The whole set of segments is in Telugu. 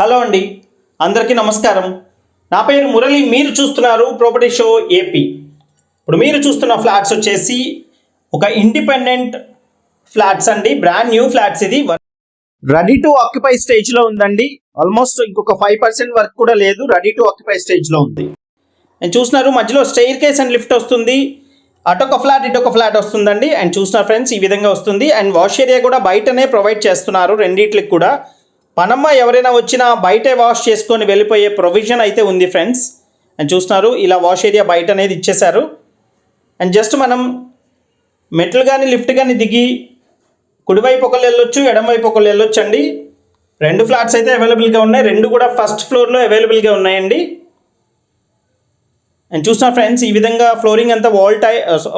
హలో అండి. అందరికీ నమస్కారం. నా పేరు మురళి మీరు చూస్తున్నారు ప్రాపర్టీ షో ఏపీ ఇప్పుడు మీరు చూస్తున్న ఫ్లాట్స్ వచ్చేసి ఒక ఇండిపెండెంట్ ఫ్లాట్స్ అండి. బ్రాండ్ న్యూ ఫ్లాట్స్ ఇది. రెడీ టు ఆక్యుపై స్టేజ్లో ఉందండి. ఆల్మోస్ట్ ఇంకొక ఫైవ్ పర్సెంట్ వర్క్ కూడా లేదు. రెడీ టు ఆక్యుపై స్టేజ్లో ఉంది. అండ్ చూస్తున్నారు మధ్యలో స్టెయిర్ కేస్ అండ్ లిఫ్ట్ వస్తుంది. అటొక ఫ్లాట్ ఇటొక ఫ్లాట్ వస్తుందండి. అండ్ చూసిన ఫ్రెండ్స్ ఈ విధంగా వస్తుంది. అండ్ వాష్ ఏరియా కూడా బయటనే ప్రొవైడ్ చేస్తున్నారు రెండిట్లకి కూడా. పనమ్మ ఎవరైనా వచ్చినా బయటే వాష్ చేసుకొని వెళ్ళిపోయే ప్రొవిజన్ అయితే ఉంది ఫ్రెండ్స్. అండ్ చూస్తున్నారు ఇలా వాష్ ఏరియా బయట అనేది ఇచ్చేశారు. అండ్ జస్ట్ మనం మెట్లు కానీ లిఫ్ట్ కానీ దిగి కుడివైపు ఒకళ్ళు వెళ్ళొచ్చు ఎడమవైపు ఒకళ్ళు వెళ్ళొచ్చు అండి రెండు ఫ్లాట్స్ అయితే అవైలబుల్గా ఉన్నాయి రెండు కూడా ఫస్ట్ ఫ్లోర్లో అవైలబుల్గా ఉన్నాయండి. అండ్ చూసిన ఫ్రెండ్స్ ఈ విధంగా ఫ్లోరింగ్ అంతా వాల్ టై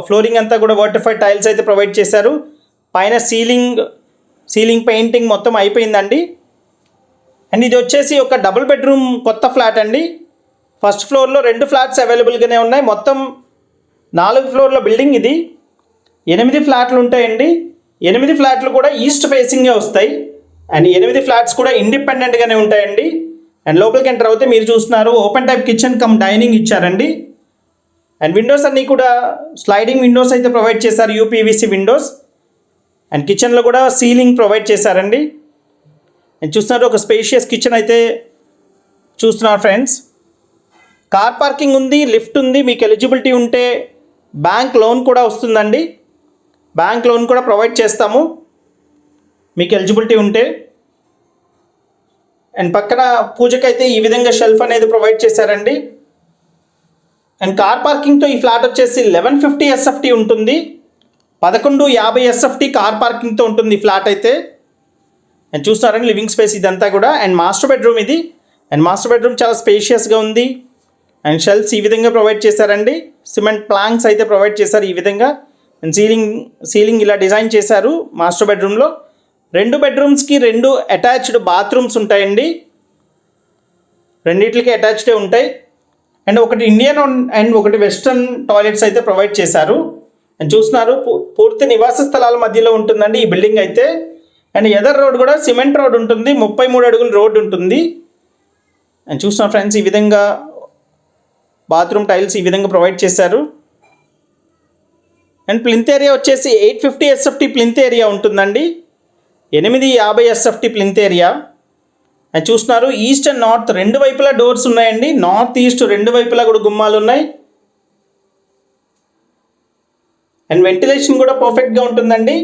ఫ్లోరింగ్ అంతా కూడా వాటర్ఫైడ్ టైల్స్ అయితే ప్రొవైడ్ చేశారు. పైన సీలింగ్ సీలింగ్ పెయింటింగ్ మొత్తం అయిపోయిందండి. అండ్ ఇది వచ్చేసి ఒక డబుల్ బెడ్రూమ్ కొత్త ఫ్లాట్ అండి. ఫస్ట్ ఫ్లోర్లో రెండు ఫ్లాట్స్ అవైలబుల్గానే ఉన్నాయి. మొత్తం నాలుగు ఫ్లోర్ల బిల్డింగ్ ఇది. ఎనిమిది ఫ్లాట్లు ఉంటాయండి. ఎనిమిది ఫ్లాట్లు కూడా ఈస్ట్ ఫేసింగే వస్తాయి. అండ్ ఎనిమిది ఫ్లాట్స్ కూడా ఇండిపెండెంట్గానే ఉంటాయండి. అండ్ లోపలికి ఎంటర్ అవుతే మీరు చూస్తున్నారు open type kitchen cum dining ఇచ్చారండి. అండ్ విండోస్ అన్నీ కూడా స్లైడింగ్ విండోస్ అయితే ప్రొవైడ్ చేశారు యూపీవీసీ విండోస్. అండ్ కిచెన్లో కూడా సీలింగ్ ప్రొవైడ్ చేశారండి. చూస్తున్నారు ఒక స్పేషియస్ కిచెన్ అయితే చూస్తున్నారు ఫ్రెండ్స్ కార్ పార్కింగ్ ఉంది లిఫ్ట్ ఉంది మీకు ఎలిజిబిలిటీ ఉంటే బ్యాంక్ లోన్ కూడా వస్తుందండి. బ్యాంక్ లోన్ కూడా ప్రొవైడ్ చేస్తాము. మీకు ఎలిజిబిలిటీ ఉంటే. అండ్ పక్కన పూజకైతే ఈ విధంగా షెల్ఫ్ అనేది ప్రొవైడ్ చేశారండి. అండ్ కార్ పార్కింగ్తో ఈ ఫ్లాట్ వచ్చేసి లెవెన్ ఫిఫ్టీ ఎస్ఎఫ్టీ ఉంటుంది. పదకొండు యాభై ఎస్ఎఫ్టీ కార్ పార్కింగ్తో ఉంటుంది ఈ ఫ్లాట్ అయితే. అండ్ చూస్తున్నారండి లివింగ్ స్పేస్ ఇదంతా కూడా. అండ్ మాస్టర్ బెడ్రూమ్ ఇది. అండ్ మాస్టర్ బెడ్రూమ్ చాలా స్పేషియస్గా ఉంది. అండ్ షెల్ఫ్స్ ఈ విధంగా ప్రొవైడ్ చేశారండి. సిమెంట్ ప్లాంక్స్ అయితే ప్రొవైడ్ చేశారు ఈ విధంగా. అండ్ సీలింగ్ సీలింగ్ ఇలా డిజైన్ చేశారు మాస్టర్ బెడ్రూమ్లో రెండు బెడ్రూమ్స్కి రెండు అటాచ్డ్ బాత్రూమ్స్ ఉంటాయండి. రెండిట్లకి అటాచ్డే ఉంటాయి. అండ్ ఒకటి ఇండియన్ అండ్ ఒకటి వెస్ట్రన్ టాయిలెట్స్ అయితే ప్రొవైడ్ చేశారు. అండ్ చూస్తున్నారు పూ- పూర్తి నివాస స్థలాల మధ్యలో ఉంటుందండి ఈ బిల్డింగ్ అయితే. అండ్ ఎదర్ రోడ్ కూడా సిమెంట్ రోడ్ ఉంటుంది ముప్పై మూడు అడుగుల రోడ్ ఉంటుంది. అండ్ చూసిన ఫ్రెండ్స్ ఈ విధంగా బాత్రూమ్ టైల్స్ ఈ విధంగా ప్రొవైడ్ చేశారు. అండ్ ప్లింత్ ఏరియా వచ్చేసి eight fifty SFT plinth area ఉంటుందండి. ఎనిమిది యాభై ఎస్ఎఫ్టీ ప్లింత్ ఏరియా. అండ్ చూస్తున్నారు ఈస్ట్ అండ్ నార్త్ రెండు వైపులా డోర్స్ ఉన్నాయండి. నార్త్ ఈస్ట్ రెండు వైపులా కూడా గుమ్మాలు ఉన్నాయి. అండ్ వెంటిలేషన్ కూడా పర్ఫెక్ట్గా ఉంటుందండి.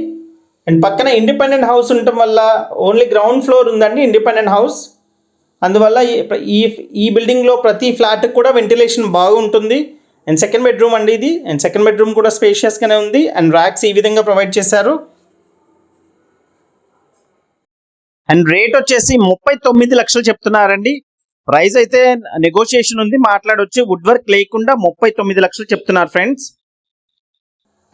అండ్ పక్కన ఇండిపెండెంట్ హౌస్ ఉండటం వల్ల ఓన్లీ గ్రౌండ్ ఫ్లోర్ ఉందండి ఇండిపెండెంట్ హౌస్. అందువల్ల ఈ ఈ ఈ బిల్డింగ్లో ప్రతి ఫ్లాట్కి కూడా వెంటిలేషన్ బాగుంటుంది. అండ్ సెకండ్ బెడ్రూమ్ అండి ఇది. అండ్ సెకండ్ బెడ్రూమ్ కూడా స్పేషియస్గానే ఉంది. అండ్ ర్యాక్స్ ఈ విధంగా ప్రొవైడ్ చేశారు. అండ్ రేట్ వచ్చేసి ముప్పై తొమ్మిది లక్షలు చెప్తున్నారండి. ప్రైస్ అయితే నెగోషియేషన్ ఉంది మాట్లాడొచ్చు. వుడ్ వర్క్ లేకుండా ముప్పై తొమ్మిది లక్షలు చెప్తున్నారు ఫ్రెండ్స్.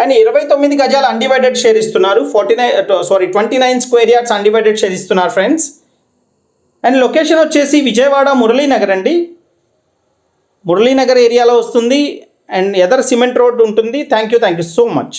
అండ్ ఇరవై తొమ్మిది గజాలు అన్డివైడెడ్ షేర్ ఇస్తున్నారు. Forty nine sorry twenty nine square yards undivided share ఇస్తున్నారు ఫ్రెండ్స్ అండ్ లొకేషన్ వచ్చేసి విజయవాడ మురళీనగర్ అండి. మురళీనగర్ ఏరియాలో వస్తుంది. అండ్ ఎదర్ సిమెంట్ రోడ్ ఉంటుంది. Thank you thank you so much